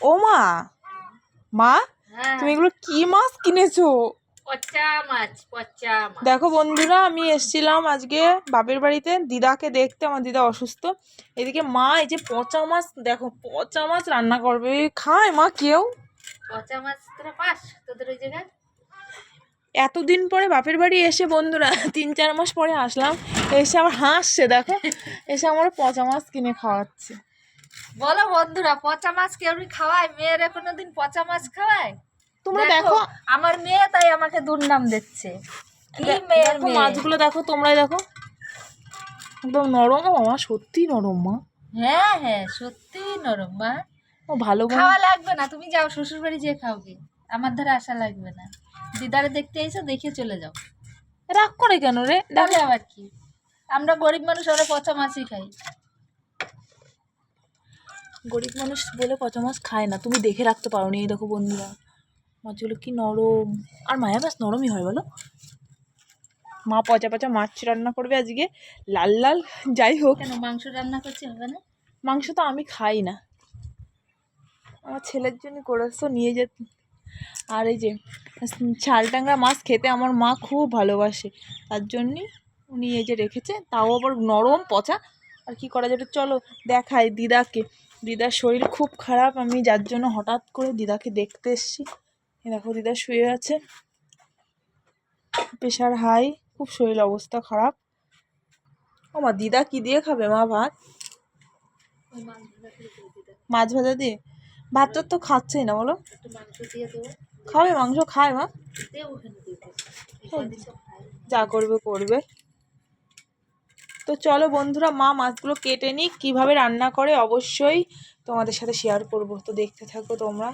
ও মা। মা হ্যাঁ। তুমি এগুলো কি মাছ কিনেছো? দেখো বন্ধুরা আমি এসেছিলাম আজকে বাপের বাড়িতে দিদাকে দেখতে আমার দিদা অসুস্থ। এদিকে মা এই যে পচা মাছ দেখো পচা মাছ রান্না করবে। খায় মা কেউ? পচা মাছ তোরা পাস তোদের ওই জায়গায়? এতদিন পরে বাপের বাড়ি এসে বন্ধুরা তিন চার মাস পরে আসলাম। এসে আমার হাসছে দেখো। এসে আমার পচা মাছ কিনে খাওয়াচ্ছে। বলো বন্ধুরা পচা মাছ কেউ খাওয়ায় মেয়েরা কোনোদিন পচা মাছ খাওয়ায়? তোমরা দেখো আমার মেয়ে তাই আমাকে দুর্নাম দিচ্ছে। কি দেখো মাছগুলো দেখো তোমরাই দেখো। একদম নরম মা সত্যি নরম মা। হ্যাঁ হ্যাঁ সত্যি নরম মা। ও ভালো খাওয়া লাগবে না তুমি যাও শ্বশুর বাড়ি যেয়ে খাও গে। আমার ধারে আসা লাগবে না। দিদারে দেখতে এসো দেখে চলে যাও। রাগ করে কেন রে? তাহলে আবার কি? আমরা গরিব মানুষ আমরা পচা মাছই খাই। গরিব মানুষ বলে পচা মাছ খায় না। তুমি দেখে রাখতে পারো নি এই দেখো বন্ধুরা। মাছগুলো কি নরম? আর মায়া মাছ নরমই হয় বলো। মা পচা পচা মাছ রান্না করবে আজকে। লাল লাল যাই হোক। কেন মাংস রান্না করছি হবে না মাংস তো আমি খাই না। আমার ছেলের জন্য করেছ নিয়ে যেত। আর এই যে শালটাংরা মাছ খেতে আমার মা খুব ভালোবাসে। তার জন্যই উনি এই যে রেখেছে তাও আবার নরম পচা। আর কি করা যাবে? চলো দেখায় দিদাকে। দিদার শরীর খুব খারাপ, আমি যার জন্য হঠাৎ করে দিদাকে দেখতে এসেছি। দেখো, দিদা শুয়ে আছে। প্রেশার হাই, খুব শরীর অবস্থা খারাপ। ও মা, দিদা কি দিয়ে খাবে মা ভাত? মাছ ভাজা দিয়ে? ভাতটা তো খাচ্ছেই না, বলো। খাবে, মাংস খায় মা। যা করবে করবে। তো চলো বন্ধুরা, মা মাছগুলো কেটে নিই কীভাবে রান্না করে অবশ্যই তোমাদের সাথে শেয়ার করব। তো দেখতে থাকো তোমরা।